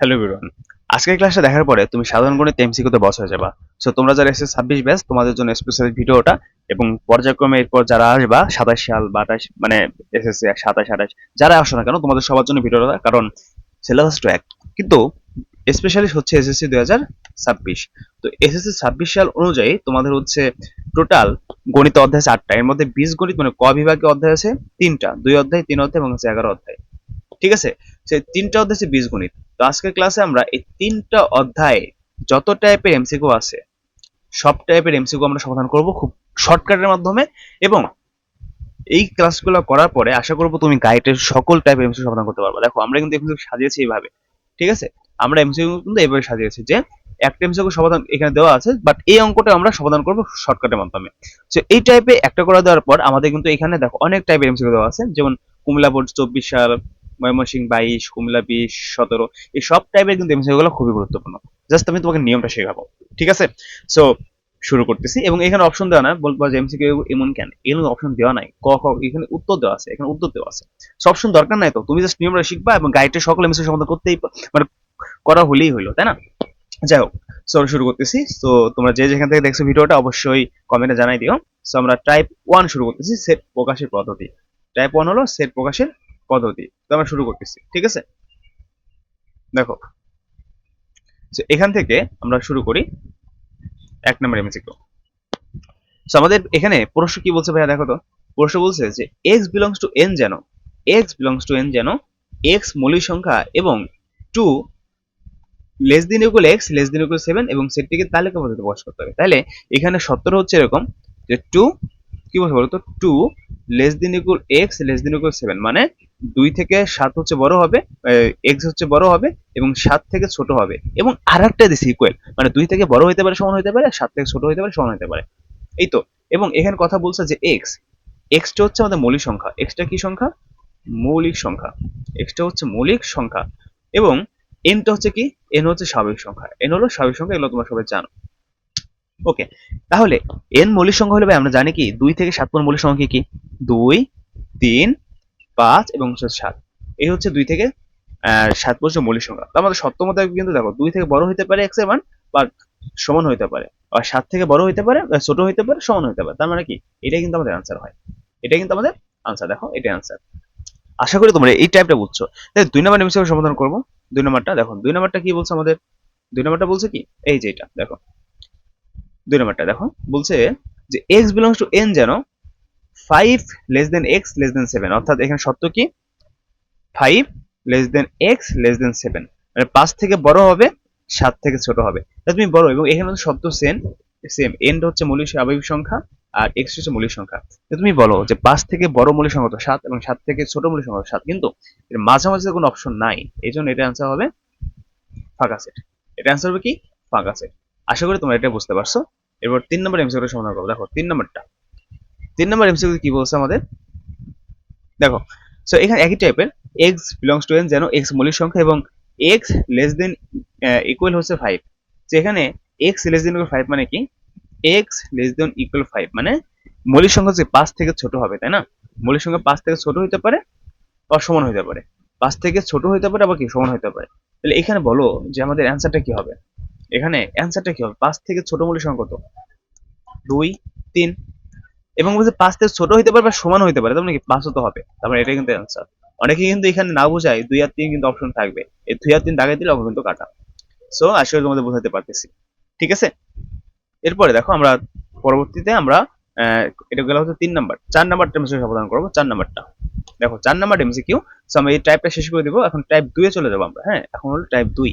Hello everyone আজকের ক্লাসটা দেখার পরে তুমি সাধারণ গণিত এমসিকিউতে বস হয়ে যাবা। সো তোমরা যারা এসে ছাব্বিশ ব্যাচ তোমাদের জন্য স্পেশাল ভিডিওটা এবং পর্যায়ক্রমে এরপর যারা আসবা, সাতাশ সাল বা মানে এসএসসি সাতাশ, আঠাশ, যারা আসো না কেন, তোমাদের সবার জন্য ভিডিওটা কারণ সিলেবাস তো এক। কিন্তু স্পেশালি হচ্ছে এসএসসি দুই হাজার ছাব্বিশ। তো এসএসসি ছাব্বিশ সাল অনুযায়ী তোমাদের হচ্ছে টোটাল গণিত অধ্যায় আছে আটটা। এর মধ্যে বীজ গণিত মানে ক বিভাগে অধ্যায় আছে তিনটা। দুই অধ্যায়, তিন অধ্যায় এবং হচ্ছে এগারো অধ্যায়। ঠিক আছে? সে তিনটা অধ্যায় হচ্ছে বীজগণিত তো আজকের ক্লাসে আমরা এই তিনটা অধ্যায়ে যত টাইপের এমসিকিউ আছে, সব টাইপের এমসিকিউ আমরা সমাধান করব খুব শর্টকাটের মাধ্যমে এবং এই ক্লাসগুলো করার পরে আশা করব তুমি গাইডের সকল টাইপের এমসিকিউ সমাধান করতে পারবে। দেখো, আমরা কিন্তু এমসিকিউ সাজিয়েছি এইভাবে, ঠিক আছে? আমরা এমসিকিউ কিন্তু এইভাবে সাজিয়েছি যে একটা এমসিকিউ সমাধান এখানে দেওয়া আছে বাট এই অঙ্কটা আমরা সমাধান করব শর্টকাটের মাধ্যমে। তো এই টাইপে একটা করে দেওয়ার পর আমাদের কিন্তু এখানে দেখো অনেক টাইপের এমসিকিউ দেওয়া আছে, যেমন কুমিল্লা বোর্ড চব্বিশ সাল ময়মনসিংহ, বাইশ, কুমিল্লা বিশ, সতেরো, এই সব টাইপের কিন্তু এমসিকিউ গুলো খুবই গুরুত্বপূর্ণ। জাস্ট আমি তোমাকে নিয়মটা শেখাবো, ঠিক আছে? সো শুরু করতেছি এবং এখানে অপশন দেওয়া না বলব যে এমসিকিউ এমন কেন? এখানে অপশন দেওয়া নাই। ক, খ, এখানে উত্তর দেওয়া আছে, এখানে উত্তর দেওয়া আছে। সব অপশন দরকার নাই তো? তুমি জাস্ট নিয়মটা শিখবা এবং গাইডের সকল এমসিকিউ সমাধান করতেই মানে করা হলেই হইল তাই না? যাই হোক সো শুরু করতেছি। তো তোমরা যে যেখান থেকে দেখছ ভিডিওটা অবশ্যই কমেন্টে জানাই দিও। সো আমরা টাইপ ওয়ান শুরু করতেছি সেট প্রকাশের পদ্ধতি। টাইপ ওয়ান হলো সেট প্রকাশের পদ্ধতি। তো আমরা শুরু করতেছি, ঠিক আছে? দেখো এখান থেকে আমরা শুরু করি এক নম্বর এমসিকিউ সো আমাদের এখানে প্রশ্ন কি বলছে ভাইয়া, দেখো তো। প্রশ্ন বলছে যে, x বিলংস টু n যেন, x বিলংস টু n যেন x মৌলিক সংখ্যা এবং two less than equal x less than equal seven এবং সেটটিকে তালিকা পদ্ধতিতে প্রকাশ করতে হবে। তাহলে এখানে সত্তর হচ্ছে এরকম যে টু কি বলছে বলতো two less than equal x less than equal seven মানে দুই থেকে সাত হচ্ছে বড় হবে এক্স হচ্ছে বড় হবে এবং সাত থেকে ছোট হবে। এবং আর একটা দিছে ইকুয়াল মানে দুই থেকে বড় হতে পারে, সমান হতে পারে, সাত থেকে ছোট হতে পারে, সমান হতে পারে। এই তো, এবং এখানে কথা বলছে যে এক্স এক্সটা হচ্ছে আমাদের মৌলিক সংখ্যা। এক্সটা কি সংখ্যা? মৌলিক সংখ্যা। এক্সটা হচ্ছে মৌলিক সংখ্যা। এবং এনটা হচ্ছে কি? এন হচ্ছে স্বাভাবিক সংখ্যা। এন হলো স্বাভাবিক সংখ্যা, এগুলো তোমরা সবাই জানো। ওকে, তাহলে এন মৌলিক সংখ্যা হলে ভাই আমরা জানি কি? দুই থেকে সাত পর্যন্ত মৌলিক সংখ্যা কি? দুই, তিন পাঁচ এবং হচ্ছে সাত। এই হচ্ছে দুই থেকে সাত পর্যন্ত মৌলিক সংখ্যা। তো আমাদের সপ্তমতা কিন্তু দেখো, দুই থেকে বড় হতে পারে এক্সের মান, বা সমান হতে পারে। আর সাত থেকে বড় হতে পারে ছোট হতে পারে, সমান হতে পারে। তার মানে কি? এটাই কিন্তু আমাদের আনসার হয়। এটা কিন্তু আমাদের আনসার দেখো, এটাই আনসার আশা করি তোমরা এই টাইপটা বুঝছ। দুই নম্বর নিমিষে সমাধান করব। দুই নম্বরটা, দেখো, দুই নম্বরটা কি বলছে আমাদের? দুই নম্বরটা বলছে কি? এই যে এটা, দেখো। দুই নম্বরটা, দেখো, বলছে যে এক্স বিলংস টু এন যেন five less than x less than seven অর্থাৎ এখানে সত্য কি? Five less than x less than seven মানে পাঁচ থেকে বড় হবে, সাত থেকে ছোট হবে। তাহলে তুমি বড় এবং এখানে হচ্ছে সত্য সেম এন্ড হচ্ছে মৌলিক স্বাভাবিক সংখ্যা, আর এক্স হচ্ছে মৌলিক সংখ্যা। তো তুমি বলো যে পাঁচ থেকে বড় মৌলিক সংখ্যা তো সাত, এবং সাত থেকে ছোট মৌলিক সংখ্যা সাত, কিন্তু এর মাঝামাঝি কোনো অপশন নাই এই জন্য এটা অ্যান্সার হবে ফাঁকা সেট এটা অ্যান্সার হবে কি? ফাঁকা সেট আশা করি তোমরা এটা বুঝতে পারছ। এবার তিন নম্বর এমসিকিউ সমাধান করব। দেখো, তিন নম্বরটা। তিন নম্বর এমসিকিউ কি বলছে আমাদের? দেখো সো এখানে একই টাইপের এক্স বিলংস টু এন যেন এক্স মৌলিক সংখ্যা এবং এক্স লেস দেন ইকুয়াল হচ্ছে ফাইভ যেখানে x less than equal five মানে কি? X less than equal five মানে মৌলিক সংখ্যা হচ্ছে পাঁচ থেকে ছোট হবে, তাই না? মৌলিক সংখ্যা পাঁচ থেকে ছোট হইতে পারে বা সমান হতে পারে। পাঁচ থেকে ছোট হইতে পারে আবার কি? সমান হইতে পারে। তাহলে এখানে বলো যে আমাদের অ্যান্সারটা কি হবে? এখানে অ্যান্সারটা কি হবে? পাঁচ থেকে ছোট মৌলিক সংখ্যা কত? দুই, তিন। এবং বলছে পাঁচ থেকে ছোট হতে পারে বা সমান হতে পারে, তার মানে কি পাঁচ হতে হবে। তারপরে এটাই কিন্তু অ্যান্সার অনেকে কিন্তু এখানে না বোঝায় দুই আর তিন কিন্তু অপশন থাকবে। এই দুই আর তিন দাগাই দিলে কিন্তু কাটা। সো আসলে তোমাদের বোঝাতে পারতেছি। ঠিক আছে? এরপরে দেখো আমরা পরবর্তীতে আমরা এটা গেল হচ্ছে তিন নাম্বার। চার নাম্বারটা আমি সমাধান করব, চার নাম্বারটা। দেখো, চার নাম্বার এমসিকিউ সো আমরা এই টাইপটা শেষ করে দিব। এখন টাইপ দুয়ে চলে যাব আমরা। হ্যাঁ এখন হলো টাইপ দুই।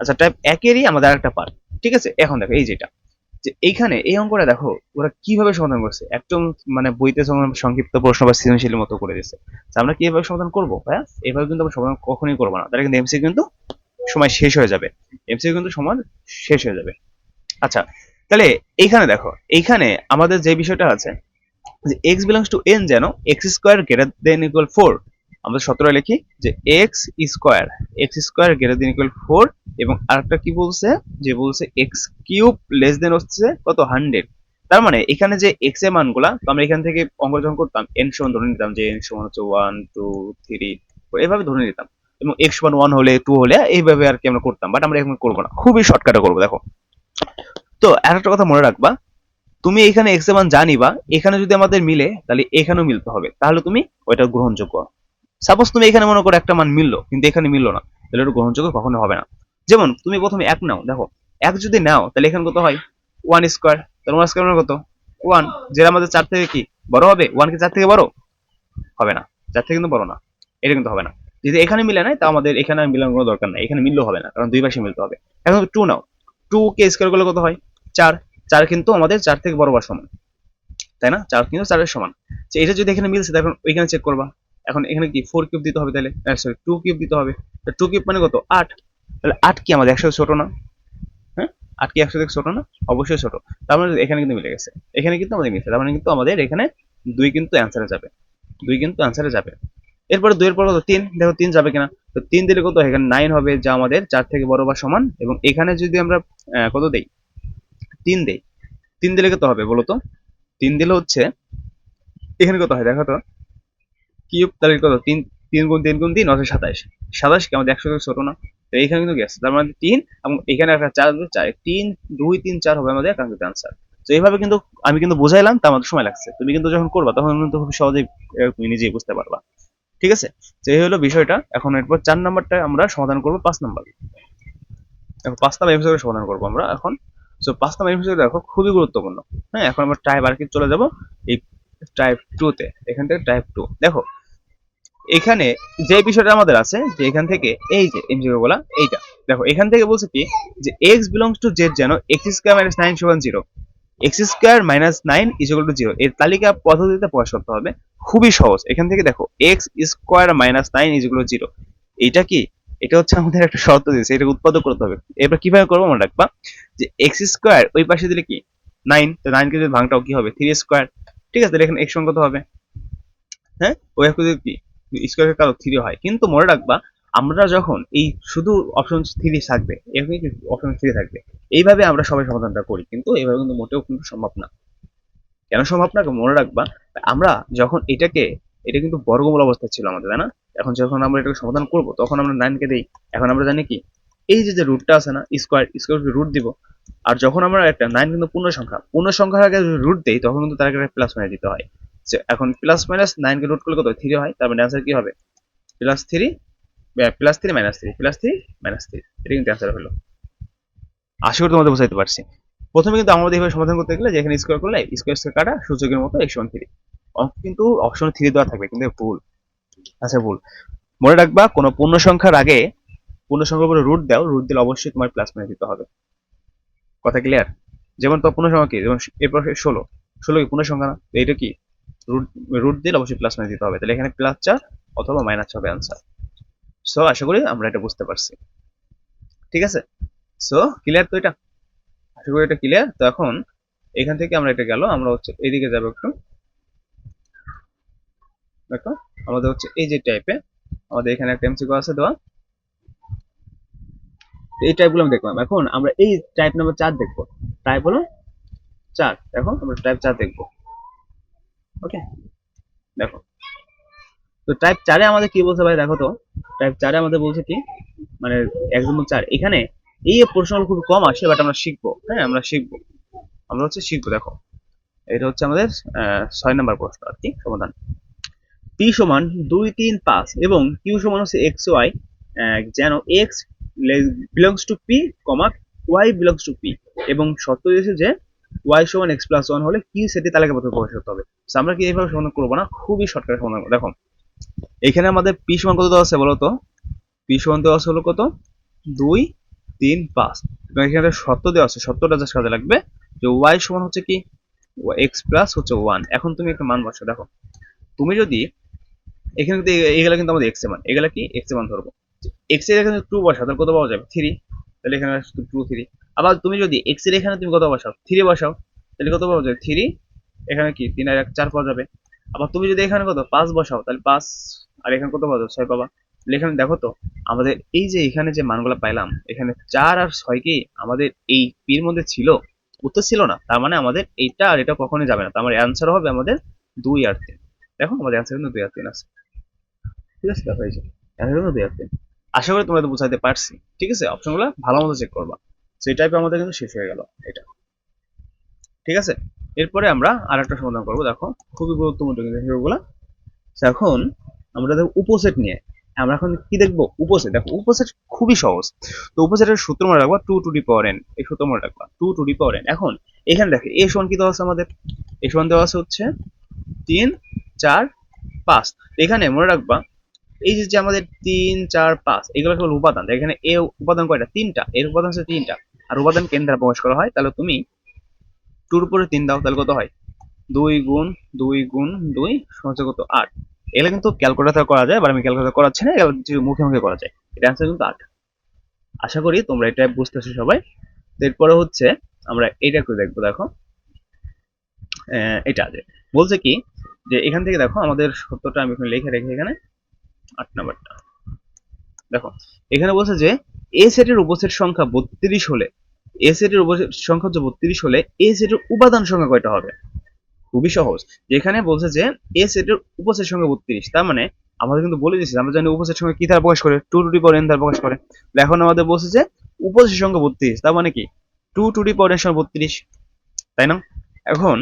আচ্ছা টাইপ একেরই আমাদের আরেকটা পার্ট ঠিক আছে? এখন দেখো, এই যেটা। যে এইখানে এই অঙ্কটা দেখো, ওরা কীভাবে সমাধান করছে? একদম মানে বইতে সংক্ষিপ্ত প্রশ্ন বা সৃজনশীল মতো করে দিচ্ছে আমরা কীভাবে সমাধান করব? হ্যাঁ এভাবে কিন্তু আমরা সমাধান কখনোই করব না। তাহলে কিন্তু এমসি কিন্তু সময় শেষ হয়ে যাবে। এমসি কিন্তু সময় শেষ হয়ে যাবে। আচ্ছা তাহলে এইখানে দেখো, এইখানে আমাদের যে বিষয়টা আছে, যে এক্স বিলংস টু এন যেন x square greater than equal four আমরা সতেরো লিখি যে x square x square greater than equal four এবং আরেকটা কি বলছে? যে বলছে এক্স কিউব লেস দেন হচ্ছে কত? হান্ড্রেড তার মানে এখানে যে এক্সের মানগুলা, তো আমরা এখান থেকে অঙ্ক করতাম এন সমান ধরে নিতাম যে এন সমান হচ্ছে ওয়ান টু থ্রি এভাবে ধরে নিতাম। এবং এক্স ওয়ান ওয়ান হলে টু হলে, এইভাবে আর কি আমরা করতাম। বাট আমরা এখন করব না। খুবই শর্টকাটে করব, দেখো। তো আর একটা কথা মনে রাখবা, তুমি এখানে এক্সের মান জানিবা, এখানে যদি আমাদের মিলে, তাহলে এখানেও মিলতে হবে। তাহলে তুমি ওইটা গ্রহণযোগ্য। সাপোজ তুমি এখানে মনে করো একটা মান মিললো, কিন্তু এখানে মিললো না, তাহলে ওটা গ্রহণযোগ্য কখনো হবে না। যেমন, তুমি প্রথমে এক নাও, দেখো, এক যদি নাও, তাহলে এখানে কত হয়? ওয়ান স্কোয়ার তাহলে ওয়ান স্কোয়ার মানে কত? ওয়ান যেটা আমাদের চার থেকে কি? বড় হবে? ওয়ান কি চার থেকে বড়? হবে না, চার থেকে কিন্তু বড় না, এটা কিন্তু হবে না। যদি এখানে মিলে নাই তা আমাদের এখানে মিলানোর কোনো দরকার নাই, এখানে মিললেও হবে না, কারণ দুই পাশে মিলতে হবে। এখন টু নাও টু কে স্কোয়ার করলে কত হয়? চার চার কিন্তু আমাদের চার থেকে বড় বা সমান, তাই না? চার কিন্তু চারের সমান। এটা যদি এখানে মিলছে তখন ওইখানে চেক করবা। এখন এখানে কি ফোর কিউব দিতে হবে তাহলে? সরি টু কিউব দিতে হবে। টু কিউব মানে কত? আট। তাহলে আট কি আমাদের একশো ছোট না? হ্যাঁ? আট কি একশো থেকে ছোট না? অবশ্যই ছোট। তার মানে এখানে কিন্তু মিলে গেছে। এখানে কিন্তু আমাদের মিলছে। তার মানে কিন্তু আমাদের এখানে দুই কিন্তু অ্যান্সারে যাবে। দুই কিন্তু অ্যান্সারে যাবে। এরপরে দুইয়ের পর কত? তিন। দেখো তিন যাবে কিনা? তো তিন দিলে কত? এখানে নাইন হবে, যা আমাদের চার থেকে বড় বা সমান। এবং এখানে যদি আমরা কত দেই? তিন দেই। তিন দিলে কত হবে বলো তো? তিন দিলে হচ্ছে, এখানে কত হয়? দেখো তো। কিউব তাহলে কত? তিন তিন গুণ তিন গুণ তিন অর্থাৎ সাতাশ। সাতাশ কি? আমাদের একশো থেকে ছোট না? তো এখানে কিন্তু গেছে। তার মানে তিন এবং এখানে একটা চার চার। তিন, দুই, তিন, চার হবে আমাদের কাঙ্ক্ষিত আনসার তো এইভাবে কিন্তু আমি কিন্তু বুঝাইলাম, তা আমাদের সময় লাগছে। তুমি কিন্তু যখন করবা, তখন কিন্তু খুব সহজেই তুমি নিজেই বুঝতে পারবা। ঠিক আছে? তো এই হলো বিষয়টা। এখন এরপর চার নাম্বারটা আমরা সমাধান করব পাঁচ নাম্বার। এখন পাঁচ নাম্বার এপিসোডে সমাধান করব আমরা এখন। সো পাঁচ নাম্বার এপিসোড দেখো, খুবই গুরুত্বপূর্ণ। হ্যাঁ এখন আমরা টাইপ আর কি চলে যাব। এই টাইপ টু তে, এখান থেকে টাইপ টু দেখো এখানে যে বিষয়টা আমাদের আছে, যে এখান থেকে এই যে এমজিও বলা, এইটা। দেখো, এখান থেকে বলছে কি, যে এক্স বিলংস টু জেড যেন এক্স স্কোয়ার মাইনাস নাইন সমান zero x square minus nine equal to zero এর তালিকা পদ্ধতিতে প্রকাশ করতে হবে। খুবই সহজ। এখান থেকে দেখো x square minus nine equal to zero এটা কি? এটা হচ্ছে আমাদের একটা শর্ত দিয়েছে। এটা উৎপাদক করতে হবে। এবার কীভাবে করব মনে রাখবা? যে এক্স স্কোয়ার ওই পাশে দিলে কি? নাইন তো নাইন কে যদি ভাঙটাও কি হবে? থ্রি স্কোয়ার ঠিক আছে, তাহলে এখানে এক্স কত হবে। হ্যাঁ? ওই কি স্কোয়ারের কারও থ্রি হয়। কিন্তু মনে রাখবা, আমরা যখন এই শুধু অপশন থ্রি থাকবে এখানে অপশন থ্রি থাকবে। এইভাবে আমরা সবাই সমাধানটা করি, কিন্তু এইভাবে কিন্তু মোটেও কিন্তু সম্ভব না। কেন সম্ভব না? মনে রাখবা, আমরা যখন এটাকে, এটা কিন্তু বর্গমূল অবস্থা ছিল আমাদের, তাই না? এখন যখন আমরা এটাকে সমাধান করব, তখন আমরা নাইনকে দিই। এখন আমরা জানি কি, এই যে যে রুটটা আছে না স্কোয়ার স্কোয়ার রুট দিব, আর যখন আমরা একটা নাইন কিন্তু পূর্ণ সংখ্যা পূর্ণ সংখ্যার আগে রুট দেই, তখন কিন্তু তার আগে প্লাস মাইনাস দিতে হয়। এখন প্লাস মাইনাস নাইনকে রুট করলে কত থ্রি হয়। তার মানে অ্যান্সার কি হবে? Plus three plus three minus three plus three minus three এটা কিন্তু অ্যান্সার হলো। আশা করি তোমাদের বুঝাইতে পারছি। প্রথমে কিন্তু আমাদের এইভাবে সমাধান করতে গেলে যে এখানে স্কোয়ার করলে স্কোয়ার স্কোয়ার কাটা, সূচকের মতো একশো থ্রি কিন্তু অপশন থ্রি দেওয়া থাকবে, কিন্তু ভুল। আচ্ছা ভুল। মনে রাখবা, কোনো পূর্ণ সংখ্যার আগে পূর্ণ সংখ্যার উপরে রুট দাও। রুট দিলে অবশ্যই তোমার প্লাস মাইনাস দিতে হবে। কথা ক্লিয়ার যেমন তো পূর্ণ সংখ্যা কি? যেমন এরপর ষোলো। ষোলো কি পূর্ণ সংখ্যা না? এটা কি? রুট রুট দিলে অবশ্যই প্লাস মাইনাস দিতে হবে। তাহলে এখানে প্লাস চার অথবা মাইনাস হবে আনসার সো আশা করি আমরা এটা বুঝতে পারছি। ঠিক আছে? সো ক্লিয়ার তো এটা? আশা করি এটা ক্লিয়ার তো এখন এখান থেকে আমরা এটা গেল, আমরা হচ্ছে এইদিকে যাব একটু। দেখো, আমাদের হচ্ছে এই যে টাইপে আমাদের এখানে একটা এমসিকিউ আছে দেওয়া। এই টাইপগুলো আমি দেখলাম। এখন আমরা এই টাইপ নাম্বার চার দেখব। টাইপ হলো চার। দেখো আমরা টাইপ চার দেখব। ওকে দেখো। তো টাইপ চারে আমাদের কি বলছে ভাই, দেখো তো। টাইপ চারে আমাদের বলছে কি মানে এক্সাম্পল চার, এখানে এই প্রশ্নগুলো খুব কম আসে বাট আমরা শিখব হ্যাঁ আমরা শিখব। আমরা হচ্ছে শিখব, দেখো। এটা হচ্ছে আমাদের ছয় নম্বর প্রশ্ন আর কি, সমাধান। পি সমান দুই তিন পাঁচ এবং কিউ সমান হচ্ছে এক্স ওয়াই যেন x belongs to P comma y belongs to P এবং শর্ত দিয়েছে যে ওয়াই সমান এক্স প্লাস ওয়ান হলে কি সেটি তালিকাবদ্ধ প্রকাশ করতে হবে। আমরা কি এইভাবে সমাধান করব না? খুবই শর্টকাট সমাধান দেখো এখানে আমাদের পি সমান কত দেওয়া আছে বলো তো? পি সমান দেওয়া আছে হলো কত? দুই, তিন, পাঁচ। এখানে শর্ত দেওয়া আছে। সত্যটা জাস্ট কাজে লাগবে যে ওয়াই সমান হচ্ছে কি? এক্স প্লাস হচ্ছে ওয়ান এখন তুমি একটা মান বসো দেখো। তুমি যদি এখানে কিন্তু এ- এগুলা কিন্তু আমাদের এক্সের মান। এগুলা কি? এক্সের মান ধরবো। এক্সের এখানে টু বসাও, তাহলে কত পাওয়া যাবে? থ্রি তাহলে এখানে টু থ্রি আবার তুমি যদি এক্সের এখানে তুমি কত বসাও? থ্রি বসাও, তাহলে কত পাওয়া যাবে? থ্রি এখানে কি? তিন আর এক, চার পাওয়া যাবে। আবার তুমি যদি এখানে কত? পাঁচ বসাও, তাহলে পাঁচ আর এখানে কত পাওয়া যাবে? ছয় পাবা। এখানে দেখো তো, আমাদের এই যে এখানে যে মানগুলো পাইলাম, এখানে চার আর ছয় কি আমাদের এই পির মধ্যে ছিল? উত্তর ছিল না। তার মানে আমাদের এইটা আর এটা কখনোই যাবে না। তার মানে অ্যান্সার হবে আমাদের দুই আর তিন। দেখো, আমাদের অ্যান্সার কিন্তু দুই আর তিন আছে। ঠিক আছে, দেখো এই যে অ্যান্সার কিন্তু দুই আর তিন। আশা করি তোমরা তো বুঝাইতে পারছি। ঠিক আছে অপশনগুলো ভালো মতো চেক করবা। এই টাইপে আমাদের কিন্তু শেষ হয়ে গেল এটা। ঠিক আছে? এরপরে আমরা আর একটা সমাধান করব, দেখো। খুবই গুরুত্বপূর্ণ কিন্তু সেগুলো এখন আমরা দেখো উপসেট নিয়ে। আমরা এখন কি দেখব? উপসেট। দেখো, উপসেট খুবই সহজ। তো উপসেটের সূত্র মনে রাখবা two to the power N এই সূত্র মনে রাখবা two to the power N এখন, এখানে দেখো এ সমান কি দেওয়া আছে আমাদের? এ সমান দেওয়া আছে হচ্ছে তিন, চার, পাঁচ। এখানে মনে রাখবা, এই যে আমাদের তিন, চার, পাঁচ এগুলো কেবল উপাদান। এখানে এ উপাদান কয়টা? তিনটা। এর উপাদান হচ্ছে তিনটা। আর উপাদান কেন দ্বারা প্রকাশ করা হয়, তাহলে তুমি টুর উপরে তিন দাও, তাহলে কত হয়? দুই গুণ দুই গুণ, দুই সমান কত? আট। এগুলো কিন্তু ক্যালকুলেটর করা যায় বা আমি ক্যালকুলেটর করাচ্ছি না, এগুলো মুখে মুখে করা যায়। এটা অ্যান্সার কিন্তু আট। আশা করি তোমরা এটা বুঝতে বুঝতেছো সবাই। এরপরে হচ্ছে আমরা এটা একটু দেখব, দেখো। এটা আছে বলছে কি, যে এখান থেকে দেখো আমাদের সত্যটা আমি এখানে লিখে রেখে এখানে, আট নাম্বারটা। দেখো, এখানে বলছে যে এ সেটের উপসেট সংখ্যা বত্রিশ হলে এ সেটের উপসেট সংখ্যা হচ্ছে বত্রিশ হলে এ সেটের উপাদান সংখ্যা কয়টা হবে? খুবই সহজ। যেখানে বলছে যে এ সেটের উপসেট সংখ্যা বত্রিশ, তার মানে আমাদের কিন্তু বলে দিয়েছে আমরা জানি উপসেট সংখ্যা কি দ্বারা প্রকাশ করে? টু টু পাওয়ার এন দ্বারা প্রকাশ করে। এখন আমাদের বলছে যে উপসেট সংখ্যা বত্রিশ, তার মানে কি? টু টু পাওয়ার এন সংখ্যা বত্রিশ, তাই না? এখন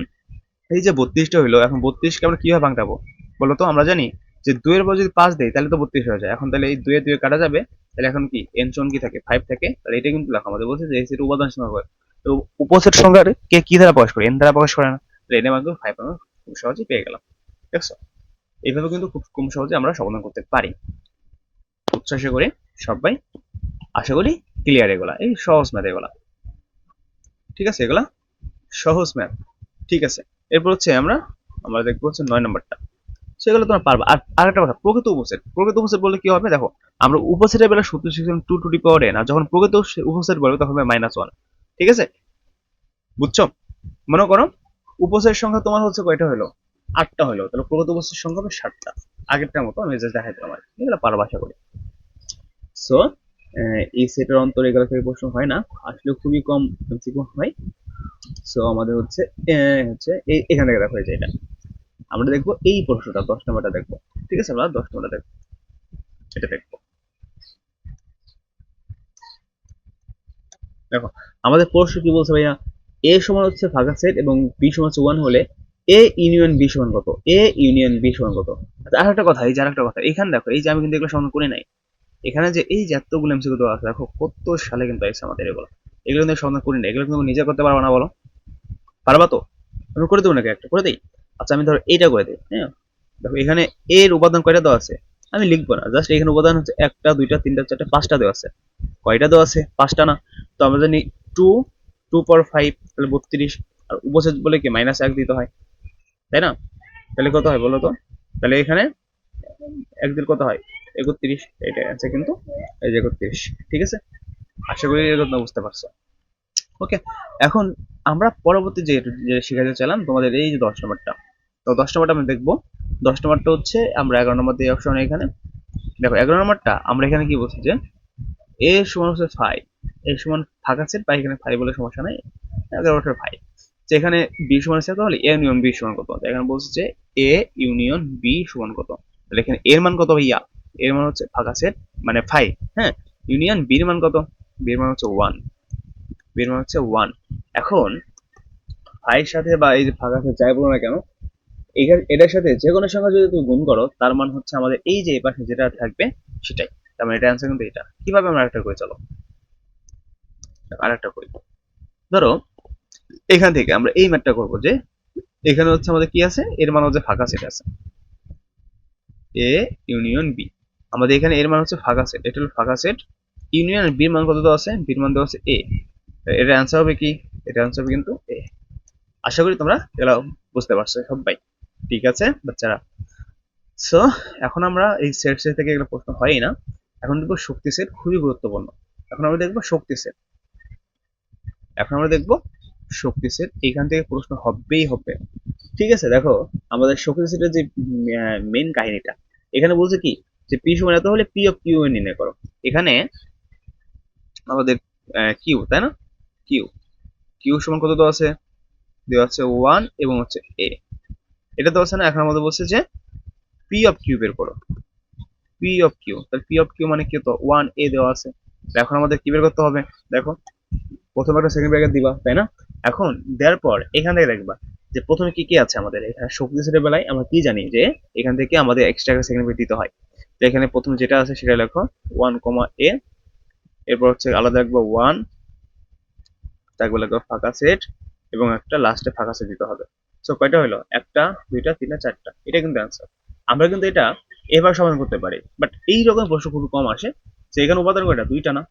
এই যে বত্রিশটা হইল, এখন বত্রিশকে আমরা কীভাবে ভাঙতাবো বলো তো আমরা জানি যে দুইয়ের পর যদি পাঁচ দেয় তাহলে তো বত্রিশ হয়ে যায়। এখন তাহলে এই দুয়ে দুয়ে কাটা যাবে তাহলে এখন কি? এন সমান কি থাকে? ফাইভ থাকে? তাহলে এটা কিন্তু লেখা। আমাদের বলছে যে সেট উপাদান সংখ্যা তো উপসেট সংখ্যা কে কি দ্বারা প্রকাশ করে? এন দ্বারা প্রকাশ করে না। তাহলে এনে মাত্র ফাইভ আমরা খুব সহজেই পেয়ে গেলাম। ঠিক আছে এইভাবে কিন্তু খুব কম সহজে আমরা সমাধান করতে পারি। আশা করি সবাই আশা করি ক্লিয়ার এগুলা। এই সহজ ম্যাথ এগুলা। ঠিক আছে? এগুলা সহজ ম্যাথ ঠিক আছে? এরপর হচ্ছে আমরা আমরা দেখব হচ্ছে নয় নম্বরটা। সেগুলো তোমরা পারবে। আর আরেকটা কথা, প্রকৃত উপসেট। প্রকৃত উপসেট বললে কি হবে? দেখো আমরা উপসেটের বেলা সূত্র শিখছিলাম two to the power N আর যখন প্রকৃত উপসেট বলবে, তখন হবে মাইনাস ওয়ান ঠিক আছে? বুঝছ? মনে করো উপসেট সংখ্যা তোমার হচ্ছে কয়টা হলো? আটটা হলো। তাহলে প্রকৃত উপসের সংখ্যা হবে ষাটটা আগেরটার মতো আমি জাস্ট দেখাই আর এগুলো পারব আশা করি। সো এই সেটের অন্তরে এগুলো থেকে প্রশ্ন হয় না। আসলে খুবই কম এমসিকিউ হয়। সো আমাদের হচ্ছে হচ্ছে এই- এখান থেকে দেখো যে এটা। আমরা দেখব এই প্রশ্নটা, দশ নম্বরটা দেখব। ঠিক আছে, আমরা দশ নম্বরটা দেখব। এটা দেখব। দেখো, আমাদের প্রশ্ন কি বলছে ভাইয়া? এ সমান হচ্ছে ফাঁকা সেট এবং বি সমান হচ্ছে ওয়ান হলে এ ইউনিয়ন বি সমান কত? এ ইউনিয়ন বি সমান কত? আচ্ছা আর একটা কথা, এই যে আরেকটা কথা, এখানে দেখো, এই যে আমি কিন্তু এগুলো সমাধান করি নাই। এখানে যে এই যে এতগুলো এমসিকিউ আছে, দেখো, কত সালে কিন্তু আইসে আমাদের এগুলো। এগুলো কিন্তু সমাধান করি না এগুলো কিন্তু নিজে করতে পারব না, বলো। পারবা তো? আমি করে দেবো নাকি একটা? করে দিই? আচ্ছা আমি ধরো এইটা করে দিই হ্যাঁ? দেখো, এখানে এর উপাদান কয়টা দেওয়া আছে? আমি লিখব না, জাস্ট এখানে উপাদান হচ্ছে একটা, দুইটা, তিনটা, চারটা, পাঁচটা দেওয়া আছে। কয়টা দেওয়া আছে? পাঁচটা না। তো আমরা জানি টু টু পাওয়ার ফাইভ তাহলে বত্রিশ, আর উপসেট বলে কি মাইনাস এক দিতে হয়, তাই না? তাহলে কত হয় বলো তো তাহলে এখানে এক দিন কত হয়? একত্রিশ, এটা আছে কিন্তু এই যে একত্রিশ, ঠিক আছে? আশা করি এর কথা বুঝতে পারছ। ওকে এখন আমরা পরবর্তী যে যে শিখাতে চাইলাম, তোমাদের এই যে দশ নম্বরটা, তো দশ নম্বরটা আমরা দেখব। দশ নম্বরটা হচ্ছে আমরা এগারো নম্বর দিয়ে অপশন এখানে, দেখো এগারো নম্বরটা, আমরা এখানে কি বলছি যে, এ সমান হচ্ছে ফাইভ এ সমান ফাঁকা সেট বা এখানে ফাইভ বলে সমস্যা ফাইভ এখানে বি সমান তাহলে এ ইউনিয়ন বি সমান কত? এখানে বলছে যে এ ইউনিয়ন বি সমান কত? তাহলে এখানে এর মান কত এর মান হচ্ছে ফাঁকা সেট মানে ফাইভ হ্যাঁ? ইউনিয়ন বির মান কত? বির মান হচ্ছে ওয়ান বির মান হচ্ছে ওয়ান এখন ফাইভ সাথে বা এই যে ফাঁকা সেট যাই বলো না কেন এটার সাথে যে কোনো সংখ্যা যদি তুমি গুণ করো, তার মান হচ্ছে আমাদের এই যে পাশে যেটা থাকবে সেটাই। তার মানে এটা অ্যান্সার কিন্তু এটা। কীভাবে আমরা আরেকটা করে চলো? আরেকটা করি। ধরো, এখান থেকে আমরা এই ম্যাথটা করব যে, এখানে হচ্ছে আমাদের কি আছে? এর মান হচ্ছে ফাঁকা সেট আছে। এ ইউনিয়ন বি আমাদের এখানে এর মান হচ্ছে ফাঁকা সেট এটা হলো ফাঁকা সেট ইউনিয়ন বির মান কত দেওয়া আছে? বির মান দেওয়া আছে এ এটা অ্যান্সার হবে কি? এটা অ্যান্সার হবে কিন্তু এ আশা করি তোমরা এগুলো বুঝতে পারছ সবাই। ঠিক আছে, বাচ্চারা? সো এখন আমরা এই সেট সেট থেকে এগুলো প্রশ্ন হয়ই না। এখন দেখব শক্তি সেট খুবই গুরুত্বপূর্ণ। এখন আমরা দেখব শক্তি সেট এখন আমরা দেখব শক্তি সেট এখান থেকে প্রশ্ন হবেই হবে। ঠিক আছে, দেখো, আমাদের শক্তি সেটের যে মেন কাহিনীটা, এখানে বলছে কি? যে পি সমান এত হলে পি অফ কিউ নির্ণয় করো। এখানে আমাদের কিউ তাই না? কিউ কিউ সমান কত দেওয়া আছে? দেওয়া আছে ওয়ান এবং হচ্ছে এ এটা তো আছে না? এখন আমাদের বলছে যে পি অফ কিউ বের করো। পি অফ কিউ তাহলে পি অফ কিউ মানে কি? তো ওয়ান এ দেওয়া আছে। তো এখন আমাদের কি বের করতে হবে? দেখো প্রথমে একটা সেকেন্ড ব্র্যাকেট দিবা, তাই না? এখন দেওয়ার পর এখান থেকে দেখবা যে প্রথমে কি কি আছে আমাদের এখানে শক্তি সেটের বেলায় আমরা কি জানি যে এখান থেকে আমাদের এক্সট্রা একটা সেকেন্ড ব্র্যাকেট দিতে হয়। তো এখানে প্রথমে যেটা আছে সেটা লেখো ওয়ান কমা এ এরপর হচ্ছে আলাদা রাখব ওয়ান তারপর লাগবে ফাঁকা সেট এবং একটা লাস্টে ফাঁকা সেট দিতে হবে। সো কয়টা হলো? একটা, দুইটা, তিনটা, চারটা। এটা কিন্তু অ্যান্সার আমরা কিন্তু এটা এবার সমাধান করতে পারি। বাট এই রকম প্রশ্ন খুব কম আসে। যে এখানে উপাদান কয়টা? দুইটা না।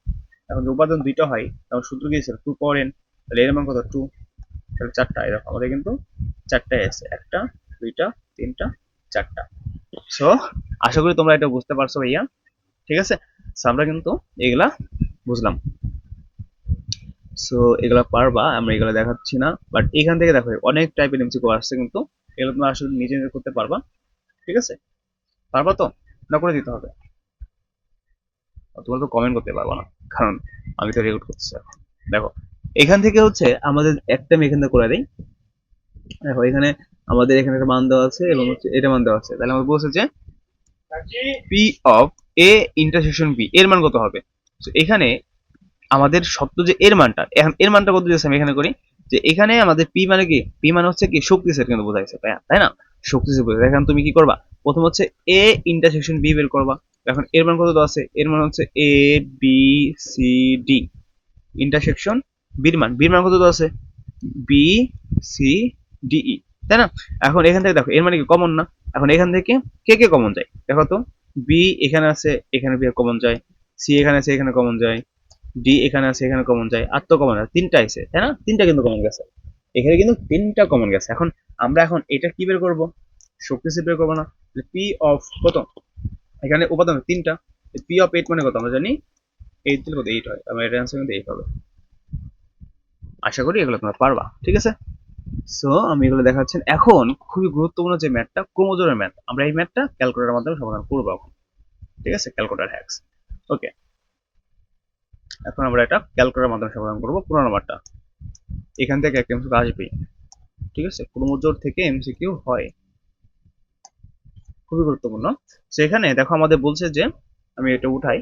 এখন উপাদান দুইটা হয় তখন সূত্র কি ছিল টু পাওয়ার এন তাহলে এর মান কত? টু তাহলে চারটা এরকম আমাদের কিন্তু চারটায় আছে। একটা, দুইটা, তিনটা, চারটা। সো আশা করি তোমরা এটা বুঝতে পারছ ভাইয়া। ঠিক আছে? আমরা কিন্তু এগুলা বুঝলাম। সো এগুলা পারবা, আমরা এগুলা দেখাচ্ছি না। বাট এখান থেকে দেখো, অনেক টাইপের এমসিকিউ আসছে কিন্তু। এগুলো তোমরা আসলে নিজে নিজে করতে পারবা। ঠিক আছে? পারবা তো? না করে দিতে হবে। তোমরা তো কমেন্ট করতে পারবা না। কারণ আমি তো রেকর্ড করতেছি এখন। দেখো, এখান থেকে হচ্ছে আমাদের একটা আমি এখান থেকে করে দিই। দেখো, এখানে আমাদের এখানে একটা মান দেওয়া আছে এবং হচ্ছে এটা মান দেওয়া আছে। তাহলে আমাদের বলছে যে P of A intersection B এর মান কত হবে? তো এখানে আমাদের সত্য যে এর মানটা, এখন এর মানটা কত দিয়েছে আমি এখানে করি? যে এখানে আমাদের পি মানে কি? পি মানে হচ্ছে কি? শক্তি সেট কিন্তু বোঝাইছে? তাই না? শক্তি সেট বোঝাইছে এখন তুমি কি করবা? প্রথম হচ্ছে এ ইন্টারসেকশন বি বের করবা। এখন এর মান কত আছে? এর মান হচ্ছে A B C D intersection বির মান। বির মান কত আছে? বি সি ডি ই তাই না? এখন এখান থেকে দেখো, এর মানে কি কমন না? এখন এখান থেকে কে কে কমন যায়? দেখো তো বি এখানে আছে, এখানে বি কমন যায়। সি এখানে আছে, এখানে কমন যায়। ডি এখানে আছে, এখানে কমন যায়। আর তো কমন আছে তিনটা আছে, তাই না? তিনটা কিন্তু কমন গেছে। এখানে কিন্তু তিনটা কমন গেছে। এখন আমরা এখন এটা কি বের করব? শক্তি সেট বের করব না। পি অফ কত? এখানে উপাদান তিনটা। পি অফ এইট মানে কত আমরা জানি? এইট দিলে কত এইট হয়। আমার এটা অ্যান্সার কিন্তু এইট হবে আশা করি এগুলো তোমরা পারবা, ঠিক আছে? সো আমি এগুলো দেখাচ্ছেন এখন খুবই গুরুত্বপূর্ণ যে ম্যাথটা ক্রোমোজোমের ম্যাথ আমরা এই ম্যাথটা ক্যালকুলেটারের মাধ্যমে সমাধান করব এখন। ঠিক আছে? ক্যালকুলেটার হ্যাক্স ওকে এখন আমরা এটা ক্যালকুলেটারের মাধ্যমে সমাধান করব পুরো নাম্বারটা। এখান থেকে একটা এমসিকিউ আসবে ঠিক আছে? ক্রোমোজোর থেকে এমসিকিউ হয়। খুবই গুরুত্বপূর্ণ। সেখানে দেখো আমাদের বলছে যে, আমি এটা উঠাই,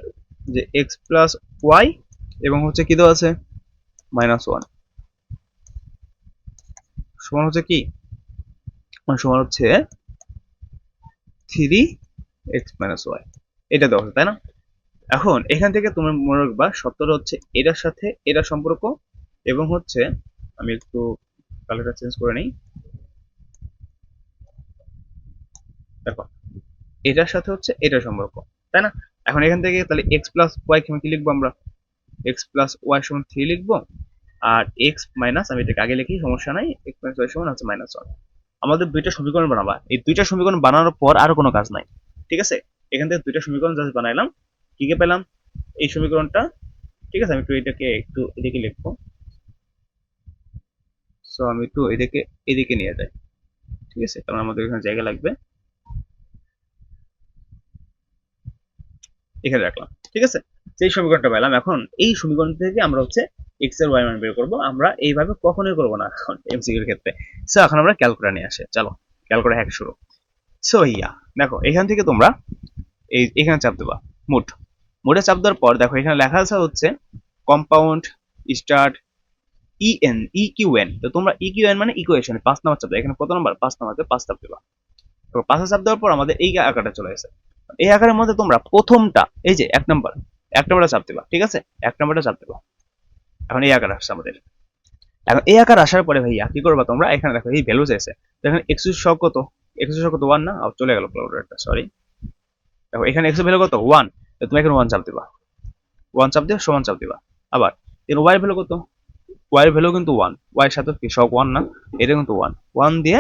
যে এক্স প্লাস ওয়াই এবং হচ্ছে কি দেওয়া আছে? মাইনাস ওয়ান সমান হচ্ছে কি? মানে সমান হচ্ছে থ্রি এক্স মাইনাস ওয়াই এটা দেওয়া আছে, তাই না? এখন এখান থেকে তুমি মনে রাখবা, সত্যটা হচ্ছে এটার সাথে এটা সম্পর্ক এবং হচ্ছে, আমি একটু কালারটা চেঞ্জ করে নিই। দেখো এটার সাথে হচ্ছে এটার সম্পর্ক, তাই না? এখন এখান থেকে তাহলে এক্স প্লাস ওয়াই কেমন কি লিখব আমরা? এক্স প্লাস ওয়াই সমান থ্রি লিখব, আর এক্স মাইনাস আমি এটাকে আগে লিখি, সমস্যা নাই এক্স মাইনাস ওয়াই সমান হচ্ছে মাইনাস ওয়ান আমাদের দুইটা সমীকরণ বানাবা, এই দুইটা সমীকরণ বানানোর পর আর কোনো কাজ নাই, ঠিক আছে? এখান থেকে দুইটা সমীকরণ জাস্ট বানাইলাম, কি কে পেলাম? এই সমীকরণটা, ঠিক আছে? আমি একটু এটাকে একটু এদিকে লিখব। সো আমি একটু এদিকে এদিকে নিয়ে যাই, ঠিক আছে? কারণ আমাদের এখানে জায়গা লাগবে। এখানে রাখলাম, ঠিক আছে? সেই সমীকরণটা পেলাম এখন এই সমীকরণ থেকে আমরা হচ্ছে এক্সের ওয়াই মান বের করব। আমরা এইভাবে কখনোই করব না এখন এমসিকিউর ক্ষেত্রে। সো এখন আমরা ক্যালকুলেটর নিয়ে আসে। চলো ক্যালকুলেটর হ্যাক শুরু। সো ইয়া দেখো, এখান থেকে তোমরা এই, এখানে চাপ দেবা মুঠ মুঠে চাপ দেওয়ার পর দেখো, এখানে লেখা আছে হচ্ছে compound start E N E Q N তো তোমরা ই কিউ এন মানে ইকুয়েশন পাঁচ নাম্বার চাপ এখানে কত নাম্বার? পাঁচ নাম্বারে পাঁচ চাপ দেবা। তো পাঁচে চাপ দেওয়ার পর আমাদের এই আকারটা চলে এসেছে এই আকারের মধ্যে তোমরা প্রথমটা, এই যে এক নম্বর, এক নাম্বারটা চাপ দেবা, ঠিক আছে? এক নাম্বারটা চাপ দেবা। এখন এই আকার আসছে আমাদের। এখন এই আকার আসার পরে ভাইয়া কি করবা তোমরা? এখানে দেখো, এই ভ্যালু এসে দেখেন এক্স সহ কত? এক্স সহ কত? ওয়ান না? চলে গেল ক্যালকুলেটরটা সরি দেখো, এখানে এক্স ভ্যালু কত? ওয়ান তুমি এখানে ওয়ান চাপ দিবা। ওয়ান চাপ দিয়ে সমান চাপ দিবা। আবার এর ওয়াই ভ্যালু কত ওয়াই ভ্যালু কিন্তু ওয়ান ওয়াই সাথে কি? সব ওয়ান না? এটা কিন্তু ওয়ান ওয়ান দিয়ে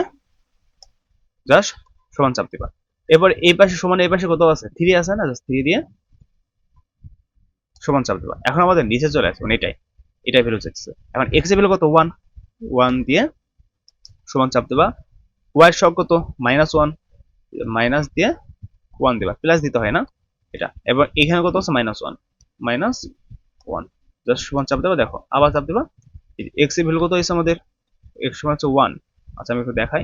জাস্ট সমান চাপ দিবা। এবার এই পাশে সমান, এই পাশে কত আছে? থ্রি আছে না? থ্রি দিয়ে সমান চাপ দিবা এখন আমাদের নিচে চলে আসবে মানে এটাই। এটাই ভ্যালু চাচ্ছে এখন এক্স ভ্যালু কত? ওয়ান ওয়ান দিয়ে সমান চাপ দেবা। ওয়াই সব কত? মাইনাস ওয়ান মাইনাস দিয়ে ওয়ান দিবা। প্লাস দিতে হয় না এটা। এবার এখানে কত আছে? Minus one minus one just সমান চাপ দেবা, দেখো। আবার চাপ দেবা। এক্স ভ্যালু কত হয়েছে আমাদের? এক্স সমান হচ্ছে ওয়ান আচ্ছা আমি একটু দেখাই।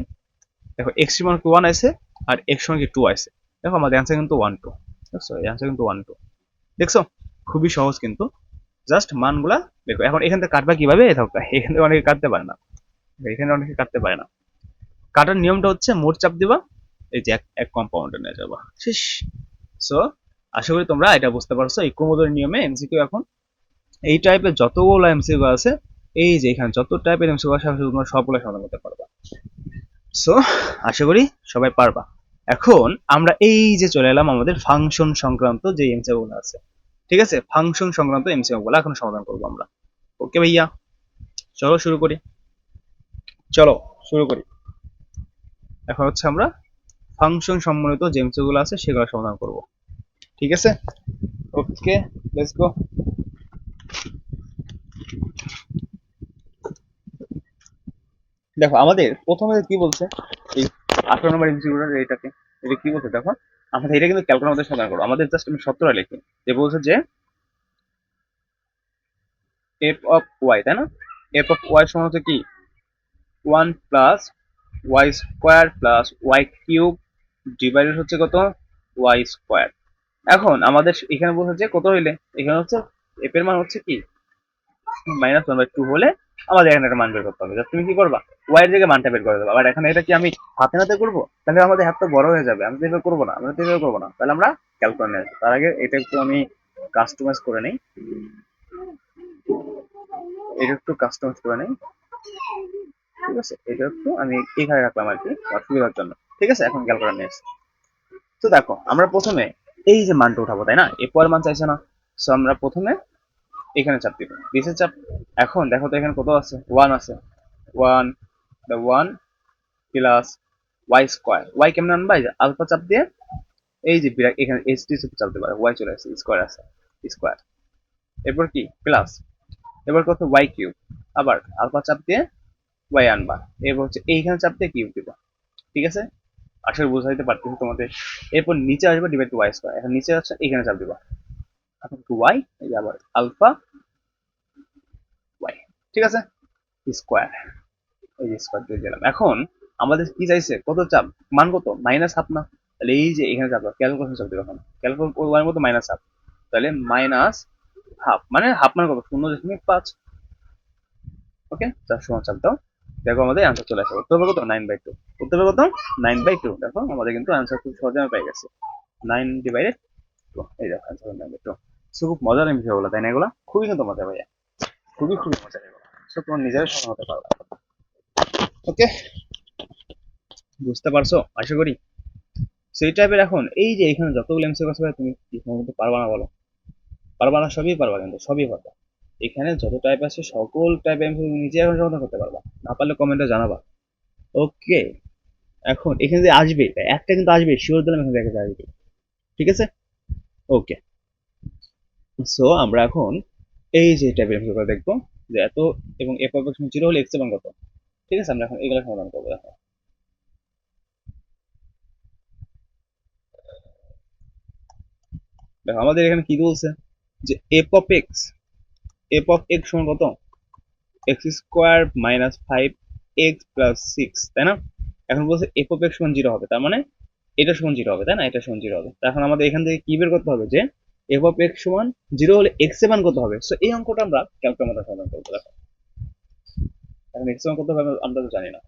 দেখো এক্স সমান কি ওয়ান আছে আর এক্স সমান কি টু আছে। দেখো, আমাদের অ্যান্সার কিন্তু ওয়ান টু দেখছ? এই আনসার কিন্তু ওয়ান টু দেখছ? খুবই সহজ কিন্তু। জাস্ট মানগুলা করো। এখন এখান থেকে কাটবা কীভাবে? এখান থেকে অনেকে কাটতে পারে না। এখানে অনেকে কাটতে পারে না। কাটার নিয়মটা হচ্ছে মোট চাপ দিবা, এই যে এক কম্পাউন্ডে নিয়ে যাবা। শেষ সো আশা করি তোমরা এটা বুঝতে পারছ। এই কোমোদোর নিয়মে এমসিকিউ এখন এই টাইপের যতগুলো এমসিকিউ আছে, এই যে এখানে যত টাইপের এমসিকিউ আছে তোমরা সবগুলো সমাধান করতে পারবা। সো আশা করি সবাই পারবা। এখন আমরা এই যে চলে এলাম আমাদের ফাংশন সংক্রান্ত যে এমসিকিউ গুলো আছে। ঠিক আছে? ফাংশন সংক্রান্ত এমসিকিউ গুলো এখন সমাধান করব আমরা। ওকে ভাইয়া? চলো শুরু করি। চলো, শুরু করি। এখন হচ্ছে আমরা ফাংশন সম্বন্ধিত যে এমসিকিউ গুলো আছে সেগুলো সমাধান করব। ঠিক আছে? ওকে লেটস গো দেখো, আমাদের প্রথমে কি বলছে? এই আঠারো নম্বর এমসিকিউটার এটাকে এটা কি বলছে? দেখো আমাদের এটা কিন্তু ক্যালকুলেটর মধ্যে সমাধান করো আমাদের জাস্ট আমি সত্তরটা লিখি। যে বলছে যে এফ অফ ওয়াই তাই না? এফ অফ ওয়াই সমান হচ্ছে কি? One plus y square plus y cube divided হচ্ছে কত? ওয়াই স্কোয়ার এখন আমাদের এখানে বলছে যে, কত হইলে? এখানে হচ্ছে এফ এর মান হচ্ছে কি? মাইনাস ওয়ান বাই টু হলে আমাদের এখানে একটা মান বের করতে হবে। তুমি কি করবা? ওয়াই এর জায়গায় মানটা বের করে দেবো। আবার এখানে এটা কি আমি হাতে হাতে করব? তাহলে আমাদের হাতটা বড় হয়ে যাবে। আমি তো এভাবে করব না। আমরা তো এভাবে করব না। তাহলে আমরা ক্যালকুলেট নিয়ে তার আগে এটা একটু আমি কাস্টমাইজ করে নেই। এটা একটু কাস্টমাইজ করে নিই। ঠিক আছে? এটা একটু আমি এখানে রাখলাম আর কি সুবিধার জন্য। ঠিক আছে? এখন ক্যালকুলেট নিয়ে আসছি। তো দেখো, আমরা প্রথমে এই যে মানটা উঠাবো, তাই না? এ পরের মান চাইছে না। সো আমরা প্রথমে এখানে চাপ দিব বিশের চাপ এখন, দেখো তো এখানে কত আছে? ওয়ান আছে। One the one plus y square y কেমন আনবা? আলফা চাপ দিয়ে এই যে বিরাট এখানে এইচ টি চাপ দিতে পারে। ওয়াই চলে আসছে স্কোয়ার আছে স্কোয়ার এরপর কি? প্লাস এবার কত? ওয়াই কিউব আবার আলফা চাপ দিয়ে ওয়াই আনবা। এরপর হচ্ছে এইখানে চাপ দিয়ে কিউব দিবা। ঠিক আছে? আসলে বোঝাইতে পারতেছি তোমাদের। এরপর নিচে আসবে ডিভাইড টু ওয়াই স্কোয়ার এখন নিচে আছে এখানে চাপ দিবা। এখন টু ওয়াই এই যে আবার আলফা ওয়াই ঠিক আছে? স্কোয়ার এই যে স্কোয়ার দিয়ে দিলাম। এখন আমাদের কি চাইছে? কত চাপ? মান কত? মাইনাস হাফ না? তাহলে এই যে এখানে চাপ ক্যালকুলেশন চাপ দিবে এখন। ক্যালকুলেশন ওই ওয়ানের মতো মাইনাস হাফ তাহলে মাইনাস হাফ মানে হাফ মানে কত? শূন্য দশমিক পাঁচ। ওকে চার সমান চাপ দাও। দেখো আমাদের অ্যান্সার চলে আসে। উত্তর কত? নাইন বাই টু উত্তর কত? নাইন বাই টু দেখো আমাদের কিন্তু অ্যান্সার খুব সহজে পাই গেছে। নাইন ডিভাইডেড এই দেখো answer nine by two so খুব মজার বিষয়গুলো তাই না এগুলো? খুবই কিন্তু মজা ভাইয়া। খুবই খুবই মজার এগুলো। সো তোমার নিজেরাই সমান হতে পারবে ওকে বুঝতে পারছ? আশা করি। সেই টাইপের এখন, এই যে এখানে যতগুলো এমসিকিউ আছে তুমি কিন্তু পারবা না বলো? পারবা না, সবই পারবা কিন্তু, সবই পারবা। এখানে যত টাইপ আছে, সকল টাইপ এমসিকিউ তুমি নিজে এখন সমাধান করতে পারবা। না পারলে কমেন্টে জানাবা। ওকে এখন এখানে যে আসবে, একটা কিন্তু আসবে শিওর দিলাম এখানে দেখা আসবে। ঠিক আছে? ওকে সো আমরা এখন এই যে টাইপের এমসিকিউ দেখব, যে এত এবং এফ অফ জিরো হলে এক্স মান কত? ঠিক আছে, আমরা এখন এগুলো সমাধান করব, দেখো। দেখো, আমাদের এখানে কি বলছে? যে f of x f of x সমান কত? X square minus five x plus six তাই না? এখন বলছে এফ অফ এক্স সমান জিরো হবে, তার মানে এটা সমান জিরো হবে, তাই না? এটা সমান জিরো হবে। তা এখন আমাদের এখান থেকে কি বের করতে হবে? যে এফ অফ এক্স সমান জিরো হলে এক্সের মান কত হবে? সো এই অঙ্কটা আমরা ক্যালকুলেটার মধ্যে সমাধান করব, দেখো। এখন এক্স মান কত হবে আমরা তো জানি না।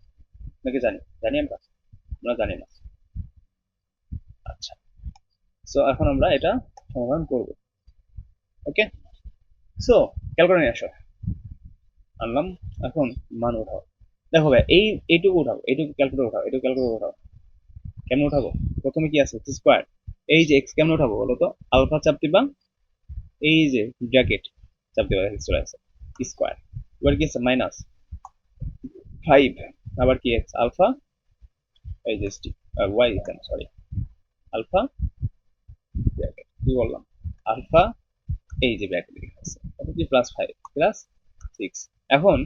নাকি জানি জানি আমরা? আমরা জানি না। আচ্ছা। সো এখন আমরা এটা সমাধান করব। ওকে সো ক্যালকুলেটর নিয়ে আসো। আনলাম। এখন মান উঠাও। দেখো ভাই, এই এইটুকু উঠাও। এইটুকু ক্যালকুলেটর উঠাও। এইটুকু ক্যালকুলেটর উঠাও। কেমন উঠাবো? প্রথমে কি আছে? স্কোয়ার এই যে এক্স কেমন উঠাবো বলো তো? আলফা চাপ দিবা এই যে ব্র্যাকেট চাপ দিবা চলে আসে স্কোয়ার এবার কি আছে? মাইনাস ফাইভ আবার কি এক্স আলফা এই যে ওয়াই সরি আলফা ব্র্যাকেট কি বললাম? আলফা এই যে ব্র্যাকেট আছে প্লাস ফাইভ প্লাস সিক্স এখন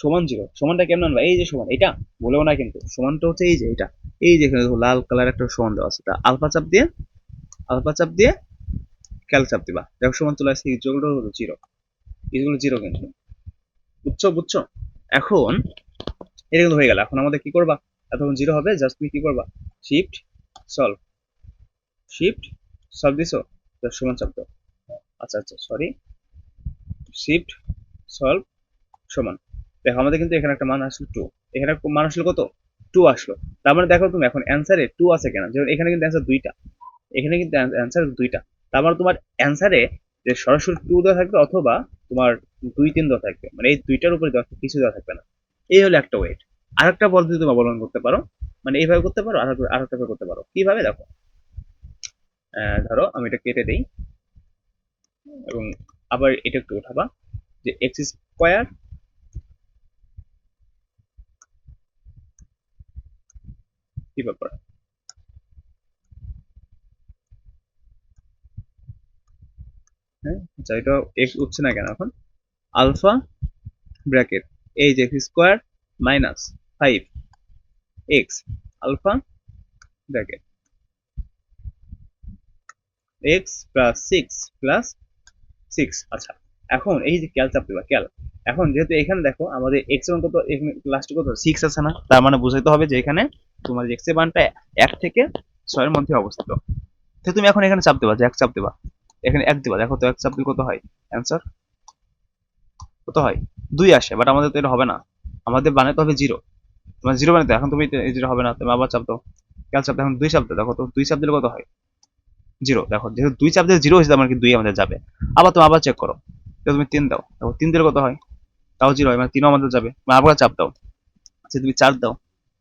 সমান জিরো। সমানটা কেমন আনবা? এই যে সমান এটা বলেও না কিন্তু। সমানটা হচ্ছে এই যে এটা এই যে এখানে লাল কালার একটা সমান দেওয়া আছে। আলফা চাপ দিয়ে আলফা চাপ দিয়ে ক্যাল চাপ দিবা। দেখো, সমান চলে আসছে ইজগুলো হলো জিরো ইজগুলো জিরো কিন্তু বুঝছ বুঝছ? এখন, এটা কিন্তু হয়ে গেল। এখন আমাদের কি করবা? এতক্ষণ জিরো হবে জাস্ট তুমি কি করবা? শিফট সলভ শিফট সলভ দিছো? সমান চাপ দাও। আচ্ছা আচ্ছা সরি শিফট সলভ সমান। দেখো, আমাদের কিন্তু এখানে একটা মান আসলো টু এখানে মান আসলো কত? টু আসলো। তার মানে দেখো তুমি এখন অ্যান্সারে টু আছে কেন? যেমন এখানে কিন্তু অ্যান্সার দুইটা। এখানে কিন্তু অ্যান্সার দুইটা। তার মানে তোমার অ্যান্সারে যে সরাসরি টু দেওয়া থাকবে অথবা তোমার দুই, তিন দেওয়া থাকবে। মানে এই দুইটার উপরে দেওয়া কিছু দেওয়া থাকবে না। এই হলো একটা ওয়েট আর আরেকটা পদ্ধতি তুমি অবলম্বন করতে পারো। মানে এইভাবে করতে পারো আর আরেকটা ভাবে করতে পারো। কীভাবে? দেখো। ধরো আমি এটা কেটে দেই। এবং আবার এটা একটু উঠাবা যে এক্স স্কোয়ার কি ব্যাপার? হ্যাঁ এটা এক্স উঠছে না কেন এখন? আলফা ব্র্যাকেট, এই x square minus five x, alpha bracket. X plus six plus six আচ্ছা এখন এই যে ক্যাল চাপ দিবা ক্যাল, এখন যেহেতু এখানে দেখো আমাদের এক্স মান কত লাস্টে কত? সিক্স আছে না? তার মানে বুঝাইতে হবে যে এখানে তোমার এক্সের মানটা এক থেকে ছয়ের মধ্যে অবস্থিত। তো তুমি এখন এখানে চাপ দেবা, যে এক চাপ দেবা। এখানে এক দিবা, দেখো তো এক চাপ দিলে কত হয়? অ্যান্সার কত হয়? দুই আসে বাট আমাদের তো এটা হবে না। আমাদের বানাতে হবে জিরো তোমার জিরো বানাতে এখন তুমি জিরো হবে না, তুমি আবার চাপ দাও। ক্যাল চাপ এখন দুই চাপ দাও, দেখো তো, দুই চাপ দিলে কত হয়? জিরো দেখো, যেহেতু দুই চাপ দিলে জিরো হয়েছে মানে কি দুই আমাদের যাবে। আবার তুমি আবার চেক করো তো তুমি তিন দাও, দেখো, তিন দিলে কত হয়? তাও জিরো হয় মানে তিনও আমাদের যাবে আবার চাপ দাও। আচ্ছা তুমি চার দাও।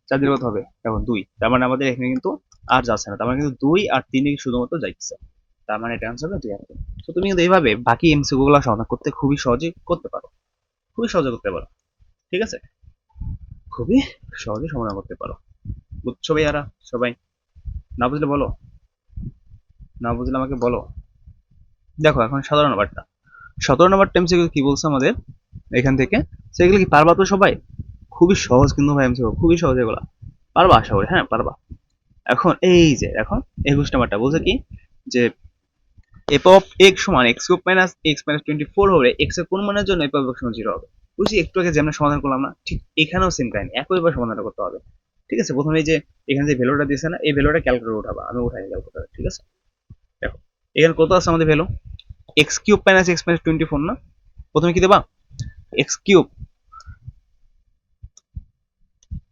চার দিলে কত হবে। এখন দুই। তার মানে আমাদের এখানে কিন্তু আর যাচ্ছে না। তার মানে কিন্তু দুই আর তিনই শুধুমাত্র যাইতেছে। তার মানে এটা আনসার হবে দুই আর তিন। তো তুমি কিন্তু এইভাবে বাকি এমসিকিউ গুলো সমাধান করতে খুবই সহজে করতে পারো। খুবই সহজে করতে পারো। ঠিক আছে? খুবই সহজে সমাধান করতে পারো। বুঝছ ভাইয়ারা সবাই? না বুঝলে বলো? না বুঝলে আমাকে বলো? দেখো, এখন সাধারণ নাম্বারটা সতেরো নাম্বার এমসিকিউ কি বলছে আমাদের? এখান থেকে। সেগুলো কি পারবা তো সবাই? খুবই সহজ কিন্তু ভাই এমসিকিউ খুবই সহজ এগুলা। পারবা আশা করি হ্যাঁ পারবা। এখন এই যে, এখন একুশ নাম্বারটা, বলছে কি? যে এফ অফ এক্স সমান x cube minus x minus twenty four হবে এক্সের কোন মানের জন্য এফ অফ এক্স সমান জিরো হবে। বুঝছি? একটু আগে যেমন সমাধান করলাম না, ঠিক এখানেও সেম কাহিনী একইভাবে সমাধানটা করতে হবে। ঠিক আছে? প্রথমে যে, এখানে যে ভ্যালুটা দিয়েছে না, এই ভ্যালুটা ক্যালকুলেটর উঠাবা, আমি উঠাই নিলাম ক্যালকুলেটর ঠিক আছে? দেখো, এখানে কত আছে আমাদের value x cube minus x minus twenty four না? প্রথমে কি দেবা? এক্স কিউব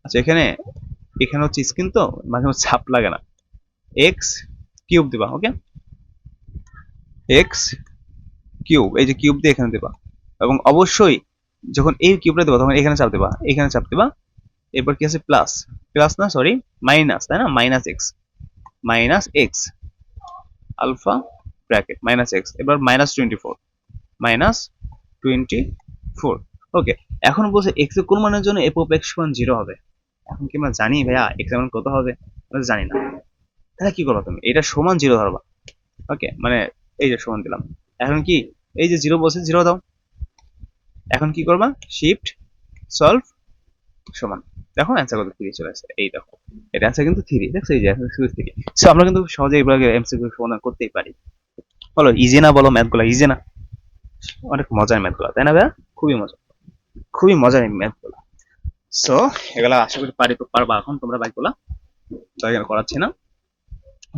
আচ্ছা এখানে এখানে হচ্ছে স্ক্রিন তো, মাঝে মাঝে ছাপ লাগে না। এক্স কিউব দিবা ওকে এক্স কিউব এই যে কিউব দিয়ে এখানে দেবা। এবং অবশ্যই যখন এই কিউবটা দেবা, তখন এখানে চাপ দেবা, এখানে চাপ দেবা। এরপর কি আছে? প্লাস প্লাস না সরি মাইনাস তাই না? Minus x minus x alpha bracket minus x এবার minus twenty four minus twenty four okay এখন বলছে এক্স কোন মানের জন্য এফ অফ এক্স সমান জিরো হবে? এখন কি আমরা জানি ভাইয়া? এক্সের কত হবে? আমরা জানি না। তাহলে কি করবা তুমি? এটা সমান জিরো ধরবা। ওকে মানে এই যে সমান দিলাম। এখন কি? এই যে জিরো বলছে জিরো দাও। এখন কি করবা? শিফট সলভ সমান। দেখো অ্যান্সার কত থ্রি চলে আসে এই দেখো। এটা অ্যান্সার কিন্তু থ্রি দেখছ এই যে অ্যান্সার থ্রি সো আমরা কিন্তু সহজে এগুলোকে এমসিকিউ সমাধান করতেই পারি। বলো ইজি না বলো ম্যাথগুলো ইজি না? অনেক মজার ম্যাথগুলো তাই না ভাইয়া? খুবই মজা খুবই মজার ম্যাথগুলো সো এগুলা আশা করি পারি পারবা এখন, তোমরা তো এখানে করাচ্ছি না।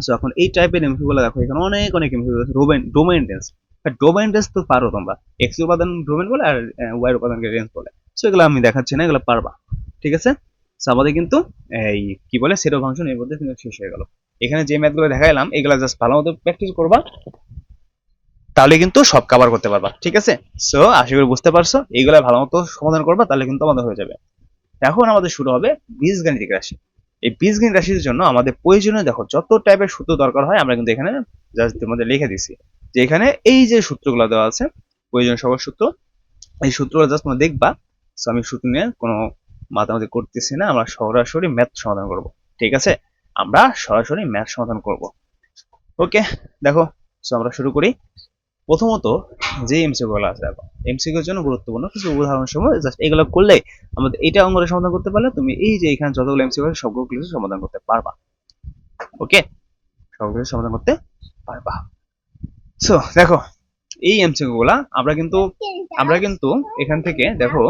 সো এখন এই টাইপের এমসিকিউগুলো দেখো, এখানে অনেক অনেক ডোমেন ডোমেন তো পারো তোমরা। এক্স উপাদান ডোমেন বলে আর ওয়াই উপাদানকে রেঞ্জ বলে। সো এগুলো আমি দেখাচ্ছি না, এগুলো পারবা। ঠিক আছে? সো আমাদের কিন্তু এই কি বলে সেটো ফাংশন এর মধ্যে কিন্তু শেষ হয়ে গেল। এখানে যে ম্যাথগুলো দেখাইলাম, এগুলো জাস্ট ভালো মতো প্র্যাকটিস করবা। তাহলে কিন্তু সব কভার করতে পারবা। ঠিক আছে? সো আশা করি বুঝতে পারছ। এইগুলো ভালো মতো সমাধান করবা, তাহলে কিন্তু আমাদের হয়ে যাবে। এখন আমাদের শুরু হবে বীজগাণিতিক রাশি। এই বীজগাণিতিক রাশির জন্য আমাদের প্রয়োজনীয়, দেখো, যত টাইপের সূত্র দরকার হয়, আমরা কিন্তু এখানে জাস্ট তোমাদের লিখে দিছি। যে এখানে এই যে সূত্রগুলো দেওয়া আছে, প্রয়োজনীয় সবার সূত্র, এই সূত্রগুলো জাস্ট তোমরা দেখবা। আমি সূত্র নিয়ে কোনো মাতামাতি করতেছি না, আমরা সরাসরি ম্যাথ সমাধান করব। ঠিক আছে? আমরা সরাসরি ম্যাথ সমাধান করব। ওকে দেখো আমরা শুরু করি। প্রথমত যে এমসিকিউ গুলো আছে, দেখো এমসিকিউ এর জন্য গুরুত্বপূর্ণ কিছু উদাহরণ সময় জাস্ট এগুলো করলে আমাদের এটা অঙ্গটা সমাধান করতে পারলে তুমি এই যে এখানে যতগুলো এমসিকিউ আছে, সবগুলো কিছু সমাধান করতে পারবা। ওকে সবগুলো সমাধান করতে পারবা। সো দেখো, এই এমসিকিউ গুলা আমরা কিন্তু আমরা কিন্তু এখান থেকে, দেখো